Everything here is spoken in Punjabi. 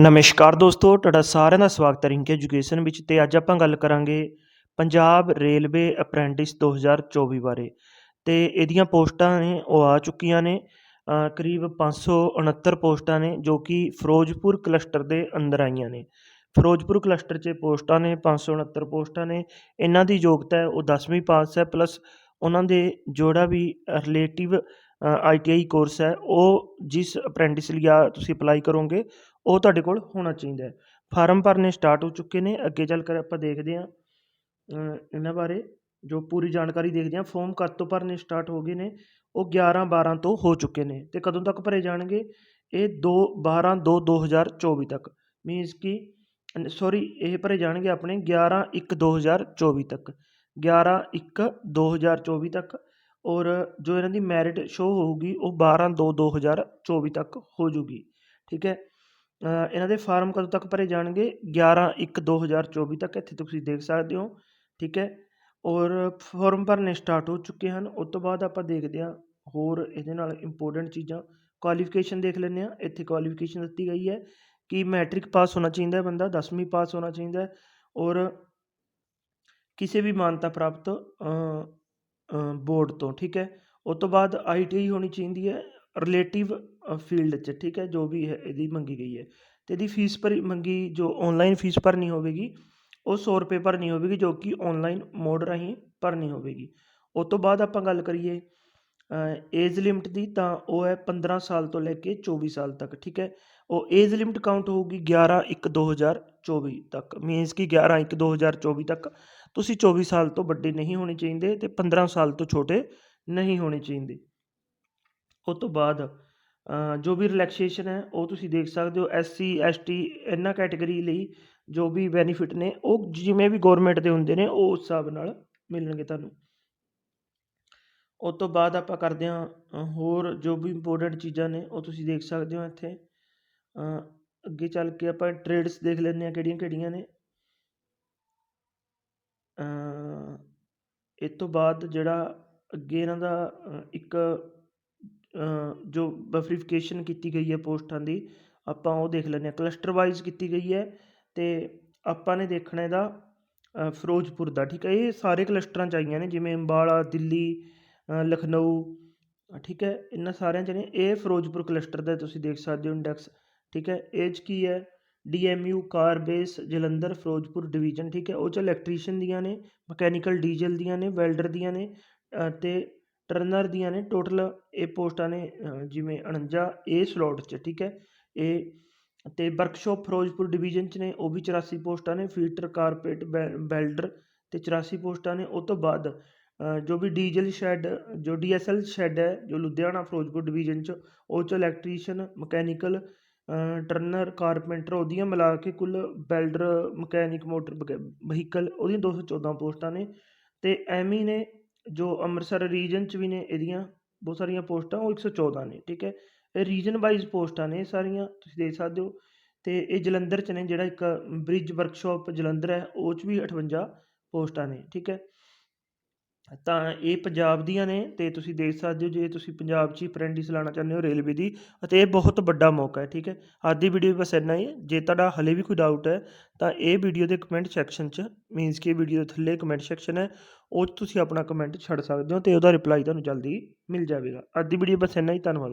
ਨਮਸਕਾਰ ਦੋਸਤੋ ਤੁਹਾਡਾ ਸਾਰਿਆਂ ਦਾ ਸਵਾਗਤ ਹੈ ਰਿੰਕ ਐਜੂਕੇਸ਼ਨ ਵਿੱਚ ਤੇ ਅੱਜ ਆਪਾਂ ਗੱਲ ਕਰਾਂਗੇ ਪੰਜਾਬ ਰੇਲਵੇ ਅਪ੍ਰੈਂਟਿਸ 2024 ਬਾਰੇ। ਤੇ ਇਹਦੀਆਂ ਪੋਸਟਾਂ ਨੇ ਉਹ ਆ ਚੁੱਕੀਆਂ ਨੇ ਅ, ਕਰੀਬ 569 ਪੋਸਟਾਂ ਨੇ ਜੋ ਕਿ ਫਿਰੋਜ਼ਪੁਰ ਕਲਸਟਰ ਦੇ ਅੰਦਰ ਆਈਆਂ ਨੇ। ਫਿਰੋਜ਼ਪੁਰ ਕਲਸਟਰ 'ਚ ਪੋਸਟਾਂ ਨੇ 569 ਪੋਸਟਾਂ ਨੇ ਇਹਨਾਂ ਦੀ ਯੋਗਤਾ ਹੈ ਉਹ 10ਵੀਂ ਪਾਸ ਹੈ ਪਲੱਸ ਉਹਨਾਂ ਦੇ ਜੋੜਾ ਵੀ relative I T I course ਹੈ, ਉਹ ਜਿਸ ਅਪ੍ਰੈਂਟਿਸ ਲਈ ਆ ਤੁਸੀਂ ਅਪਲਾਈ ਕਰੋਗੇ, ਉਹ ਤੁਹਾਡੇ ਕੋਲ ਹੋਣਾ ਚਾਹੀਦਾ ਹੈ। ਫਾਰਮ ਭਰਨੇ ਸਟਾਰਟ ਹੋ ਚੁੱਕੇ ਨੇ, ਅੱਗੇ ਚੱਲ ਕਰ ਆਪਾਂ ਦੇਖਦੇ ਹਾਂ ਇਹਨਾਂ ਬਾਰੇ ਜੋ ਪੂਰੀ ਜਾਣਕਾਰੀ ਦੇਖਦੇ ਹਾਂ। ਫਾਰਮ ਕਦ ਤੋਂ ਭਰਨੇ ਸਟਾਰਟ ਹੋ ਗਏ ਨੇ, ਉਹ 11 12 ਤੋਂ ਹੋ ਚੁੱਕੇ ਨੇ ਤੇ ਕਦੋਂ ਤੱਕ ਭਰੇ ਜਾਣਗੇ? ਇਹ 2 12 2 2024 ਤੱਕ। ਮੀਨਸ ਕਿ ਸੌਰੀ ਇਹ ਭਰੇ ਜਾਣਗੇ ਆਪਣੇ 11 1 2024 ਤੱਕ। 11 1 2024 ਤੱਕ। ਔਰ ਜੋ ਇਹਨਾਂ ਦੀ ਮੈਰਿਟ ਸ਼ੋ ਹੋਊਗੀ ਉਹ 12 2 2024 ਤੱਕ ਹੋ ਜੂਗੀ, ਠੀਕ ਹੈ? ਇਹਨਾਂ ਦੇ ਫਾਰਮ ਕਦੋਂ ਤੱਕ ਭਰੇ ਜਾਣਗੇ? 11 1 2024 ਤੱਕ ਇੱਥੇ ਤੁਸੀਂ ਦੇਖ ਸਕਦੇ ਹੋ, ਠੀਕ ਹੈ? ਔਰ ਫਾਰਮ ਭਰਨੇ ਸਟਾਰਟ ਹੋ ਚੁੱਕੇ ਹਨ, ਉਸ ਤੋਂ ਬਾਅਦ ਆਪਾਂ ਦੇਖਦੇ ਹਾਂ ਹੋਰ ਇਹਦੇ ਨਾਲ ਇੰਪੋਰਟੈਂਟ ਚੀਜ਼ਾਂ ਕੁਆਲੀਫਿਕੇਸ਼ਨ ਦੇਖ ਲੈਂਦੇ ਹਾਂ, ਇੱਥੇ ਕੁਆਲੀਫਿਕੇਸ਼ਨ ਦਿੱਤੀ ਗਈ ਹੈ ਕਿ ਮੈਟ੍ਰਿਕ ਪਾਸ ਹੋਣਾ ਚਾਹੀਦਾ ਹੈ ਬੰਦਾ 10ਵੀਂ ਪਾਸ ਹੋਣਾ ਚਾਹੀਦਾ ਹੈ ਔਰ ਕਿਸੇ ਵੀ ਮਾਨਤਾ ਪ੍ਰਾਪਤ ਬੋਰਡ ਤੋਂ, ਠੀਕ ਹੈ? ਉਸ ਤੋਂ ਬਾਅਦ ਆਈ ਟੀ ਆਈ ਹੋਣੀ ਚਾਹੀਦੀ ਹੈ, ਰਿਲੇਟਿਵ ਫੀਲਡ 'ਚ, ਠੀਕ ਹੈ? ਜੋ ਵੀ ਹੈ, ਇਹਦੀ ਮੰਗੀ ਗਈ ਹੈ। ਅਤੇ ਇਹਦੀ ਫੀਸ ਭਰੀ ਮੰਗੀ, ਜੋ ਔਨਲਾਈਨ ਫੀਸ ਭਰਨੀ ਹੋਵੇਗੀ, ਉਹ ਸੌ ਰੁਪਏ ਭਰਨੀ ਹੋਵੇਗੀ, ਜੋ ਕਿ ਔਨਲਾਈਨ ਮੋਡ ਰਾਹੀਂ ਭਰਨੀ ਹੋਵੇਗੀ। ਉਸ ਤੋਂ ਬਾਅਦ ਆਪਾਂ ਗੱਲ ਕਰੀਏ ਏਜ ਲਿਮਟ ਦੀ ਤਾਂ ਉਹ ਹੈ 15 ਸਾਲ ਤੋਂ ਲੈ ਕੇ 24 ਸਾਲ ਤੱਕ, ਠੀਕ ਹੈ? ਉਹ ਏਜ ਲਿਮਟ ਕਾਊਂਟ ਹੋਊਗੀ 11 1 2024 ਤੱਕ ਮੀਨਸ ਕਿ 11 1 2024 ਤੱਕ ਤੁਸੀਂ 24 ਸਾਲ ਤੋਂ ਵੱਡੇ ਨਹੀਂ ਹੋਣੇ ਚਾਹੀਦੇ ਤੇ 15 ਸਾਲ ਤੋਂ ਛੋਟੇ ਨਹੀਂ ਹੋਣੇ ਚਾਹੀਦੇ। ਉਸ ਤੋਂ ਬਾਅਦ ਜੋ ਵੀ ਰਿਲੈਕਸੇਸ਼ਨ ਹੈ, ਉਹ ਤੁਸੀਂ ਦੇਖ ਸਕਦੇ ਹੋ ਐਸ ਸੀ ਐਸ ਟੀ ਇਹਨਾਂ ਕੈਟਾਗਰੀ ਲਈ ਜੋ ਵੀ ਬੈਨੀਫਿਟ ਨੇ, ਉਹ ਜਿਵੇਂ ਵੀ ਗਵਰਨਮੈਂਟ ਦੇ ਹੁੰਦੇ ਨੇ, ਉਹ ਉਸ ਹਿਸਾਬ ਨਾਲ ਮਿਲਣਗੇ ਤੁਹਾਨੂੰ। ਉਹ ਤੋਂ ਬਾਅਦ ਆਪਾਂ ਕਰਦੇ ਹਾਂ ਹੋਰ ਜੋ ਵੀ ਇੰਪੋਰਟੈਂਟ ਚੀਜ਼ਾਂ ਨੇ ਉਹ ਤੁਸੀਂ ਦੇਖ ਸਕਦੇ ਹੋ ਇੱਥੇ। ਅੱਗੇ ਚੱਲ ਕੇ ਆਪਾਂ ਟ੍ਰੇਡਸ ਦੇਖ ਲੈਂਦੇ ਹਾਂ ਕਿਹੜੀਆਂ ਕਿਹੜੀਆਂ ਨੇ। ਅ, ਇਹ ਤੋਂ ਬਾਅਦ ਜਿਹੜਾ ਅੱਗੇ ਇਹਨਾਂ ਦਾ ਇੱਕ ਜੋ ਬਫਰੀਫਿਕੇਸ਼ਨ ਕੀਤੀ ਗਈ ਹੈ ਪੋਸਟਾਂ ਦੀ ਆਪਾਂ ਉਹ ਦੇਖ ਲੈਂਦੇ ਹਾਂ। ਕਲਸਟਰ ਵਾਈਜ਼ ਕੀਤੀ ਗਈ ਹੈ ਤੇ ਆਪਾਂ ਨੇ ਦੇਖਣਾ ਇਹਦਾ ਫਿਰੋਜ਼ਪੁਰ ਦਾ ਠੀਕ ਹੈ। ਇਹ ਸਾਰੇ ਕਲਸਟਰਾਂ 'ਚ ਆਈਆਂ ਨੇ ਜਿਵੇਂ ਅੰਬਾਲਾ ਦਿੱਲੀ ਲਖਨਊ ਠੀਕ ਹੈ ਇਹਨਾਂ ਸਾਰਿਆਂ 'ਚ ਨੇ। ਇਹ ਫਿਰੋਜ਼ਪੁਰ ਕਲਸਟਰ ਦਾ ਤੁਸੀਂ ਦੇਖ ਸਕਦੇ ਹੋ ਇੰਡੈਕਸ ਠੀਕ ਹੈ ਇਹ 'ਚ ਕੀ ਹੈ? DMU car base Jalandhar Ferozepur division ਠੀਕ ਹੈ ਉਹ 'ਚ ਇਲੈਕਟ੍ਰੀਸ਼ੀਅਨ ਦੀਆਂ ਨੇ ਮਕੈਨੀਕਲ ਡੀਜ਼ਲ ਦੀਆਂ ਨੇ ਵੈਲਡਰ ਦੀਆਂ ਨੇ ਅ, ਤੇ ਟਰਨਰ ਦੀਆਂ ਨੇ ਟੋਟਲ ਇਹ ਪੋਸਟਾਂ ਨੇ ਜਿਵੇਂ 49 ਏ ਸਲੋਟ 'ਚ ਠੀਕ ਹੈ ਇਹ ਤੇ ਵਰਕਸ਼ਾਪ ਫਿਰੋਜ਼ਪੁਰ ਡਿਵੀਜ਼ਨ 'ਚ ਨੇ ਉਹ ਵੀ 84 ਪੋਸਟਾਂ ਨੇ ਫੀਟਰ ਕਾਰਪੇਟ ਵੈਲਡਰ ਤੇ 84 ਪੋਸਟਾਂ ਨੇ ਉਹ ਤੋਂ ਬਾਅਦ ਅ, ਜੋ ਵੀ ਡੀਜ਼ਲ ਸ਼ੈੱਡ ਜੋ ਡੀਐਸਐਲ ਸ਼ੈੱਡ ਹੈ ਜੋ ਲੁਧਿਆਣਾ ਫਿਰੋਜ਼ਪੁਰ ਡਿਵੀਜ਼ਨ 'ਚ ਉਹ 'ਚ ਇਲੈਕਟ੍ਰੀਸ਼ੀਅਨ ਮਕੈਨੀਕਲ ਟਰਨਰ ਕਾਰਪੈਂਟਰ ਉਹਦੀਆਂ ਮਿਲਾ ਕੇ ਕੁੱਲ ਬੈਲਡਰ ਮਕੈਨਿਕ ਮੋਟਰ ਵਹੀਕਲ ਉਹਦੀਆਂ 214 ਪੋਸਟਾਂ ਨੇ। ਤੇ ਐਮੀ ਨੇ ਜੋ ਅੰਮ੍ਰਿਤਸਰ ਰੀਜਨ 'ਚ ਵੀ ਨੇ ਇਹਦੀਆਂ ਬਹੁਤ ਸਾਰੀਆਂ ਪੋਸਟਾਂ ਉਹ 114 ਨੇ ਠੀਕ ਹੈ? ਇਹ ਰੀਜਨ ਵਾਈਜ਼ ਪੋਸਟਾਂ ਨੇ ਇਹ ਸਾਰੀਆਂ ਤੁਸੀਂ ਦੇਖ ਸਕਦੇ ਹੋ। ਅਤੇ ਇਹ ਜਲੰਧਰ 'ਚ ਨੇ ਜਿਹੜਾ ਇੱਕ ਬ੍ਰਿਜ ਵਰਕਸ਼ਾਪ ਜਲੰਧਰ ਹੈ ਉਹ 'ਚ ਵੀ 58 ਪੋਸਟਾਂ ਨੇ ਠੀਕ ਹੈ? ਤਾਂ ਇਹ ਪੰਜਾਬ ਦੀਆਂ ਨੇ ਤੇ ਤੁਸੀਂ ਦੇਖ ਸਕਦੇ ਹੋ ਜੇ ਤੁਸੀਂ ਪੰਜਾਬ 'ਚ ਹੀ ਅਪ੍ਰੈਂਟਿਸ ਲਾਣਾ ਚਾਹੁੰਦੇ ਹੋ ਰੇਲਵੇ ਦੀ ਅਤੇ ਇਹ ਬਹੁਤ ਵੱਡਾ ਮੌਕਾ ਹੈ, ਠੀਕ ਹੈ। ਅੱਜ ਦੀ ਵੀਡੀਓ ਬਸ ਇੰਨਾ ਹੀ ਹੈ। ਜੇ ਤੁਹਾਡਾ ਹਲੇ ਵੀ ਕੋਈ ਡਾਊਟ ਹੈ, ਤਾਂ ਇਹ ਵੀਡੀਓ ਦੇ ਕਮੈਂਟ ਸੈਕਸ਼ਨ 'ਚ ਮੀਨਸ ਕਿ ਵੀਡੀਓ ਦੇ ਥੱਲੇ ਕਮੈਂਟ ਸੈਕਸ਼ਨ ਹੈ, ਉਹ 'ਚ ਤੁਸੀਂ ਆਪਣਾ ਕਮੈਂਟ ਛੱਡ ਸਕਦੇ ਹੋ ਤੇ ਉਹਦਾ ਰਿਪਲਾਈ ਤੁਹਾਨੂੰ ਜਲਦੀ ਮਿਲ ਜਾਵੇਗਾ। ਅੱਜ ਦੀ ਵੀਡੀਓ ਬਸ ਇੰਨਾ ਹੀ, ਧੰਨਵਾਦ